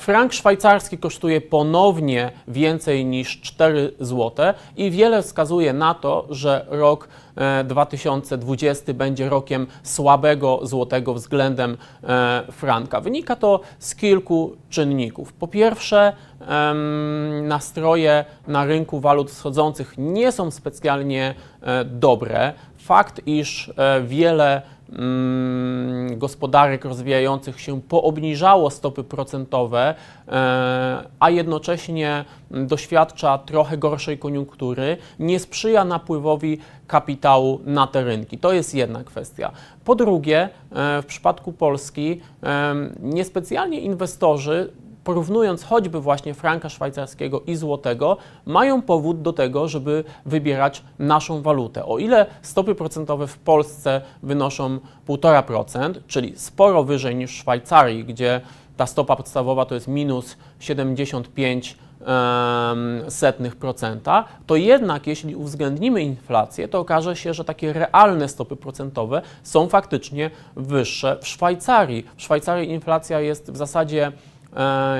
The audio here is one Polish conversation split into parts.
Frank szwajcarski kosztuje ponownie więcej niż 4 zł i wiele wskazuje na to, że rok e, 2020 będzie rokiem słabego złotego względem e, franka. Wynika to z kilku czynników. Po pierwsze, nastroje na rynku walut wschodzących nie są specjalnie e, dobre. Fakt, iż e, wiele gospodarek rozwijających się poobniżało stopy procentowe, e, a jednocześnie mm, doświadcza trochę gorszej koniunktury, nie sprzyja napływowi kapitału na te rynki. To jest jedna kwestia. Po drugie, e, w przypadku Polski em, niespecjalnie inwestorzy porównując choćby właśnie franka szwajcarskiego i złotego, mają powód do tego, żeby wybierać naszą walutę. O ile stopy procentowe w Polsce wynoszą 1,5%, czyli sporo wyżej niż w Szwajcarii, gdzie ta stopa podstawowa to jest minus 75 em, setnych procenta, to jednak jeśli uwzględnimy inflację, to okaże się, że takie realne stopy procentowe są faktycznie wyższe w Szwajcarii. W Szwajcarii inflacja jest w zasadzie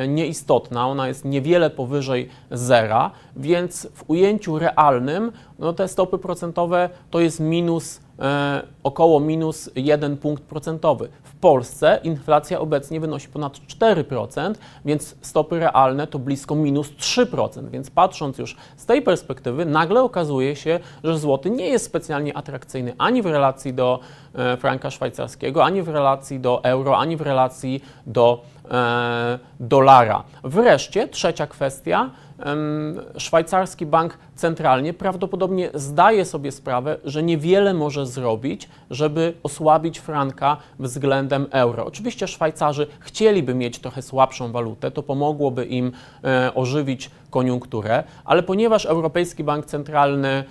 nieistotna, ona jest niewiele powyżej zera, więc w ujęciu realnym no te stopy procentowe to jest minus, e, około minus 1 punkt procentowy. W Polsce inflacja obecnie wynosi ponad 4%, więc stopy realne to blisko minus 3%, więc patrząc już z tej perspektywy, nagle okazuje się, że złoty nie jest specjalnie atrakcyjny ani w relacji do e, franka szwajcarskiego, ani w relacji do euro, ani w relacji do e, dolara. Wreszcie trzecia kwestia. Szwajcarski bank centralnie prawdopodobnie zdaje sobie sprawę, że niewiele może zrobić, żeby osłabić franka względem euro. Oczywiście Szwajcarzy chcieliby mieć trochę słabszą walutę, to pomogłoby im e, ożywić koniunkturę, ale ponieważ Europejski Bank Centralny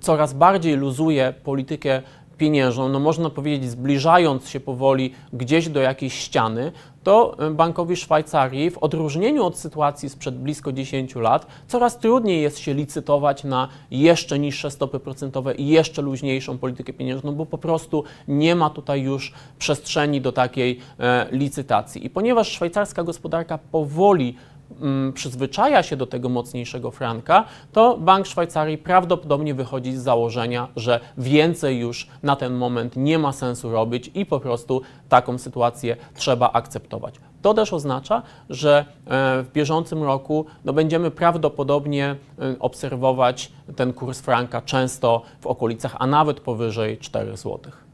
coraz bardziej luzuje politykę pieniężną, no można powiedzieć zbliżając się powoli gdzieś do jakiejś ściany, to e, Bankowi Szwajcarii w odróżnieniu od sytuacji sprzed blisko 10 lat coraz trudniej jest się licytować na jeszcze niższe stopy procentowe i jeszcze luźniejszą politykę pieniężną, bo po prostu nie ma tutaj już przestrzeni do takiej e, licytacji. I ponieważ szwajcarska gospodarka powoli przyzwyczaja się do tego mocniejszego franka, to Bank Szwajcarii prawdopodobnie wychodzi z założenia, że więcej już na ten moment nie ma sensu robić i po prostu taką sytuację trzeba akceptować. To też oznacza, że e, w bieżącym roku no, będziemy prawdopodobnie e, obserwować ten kurs franka często w okolicach, a nawet powyżej 4 złotych.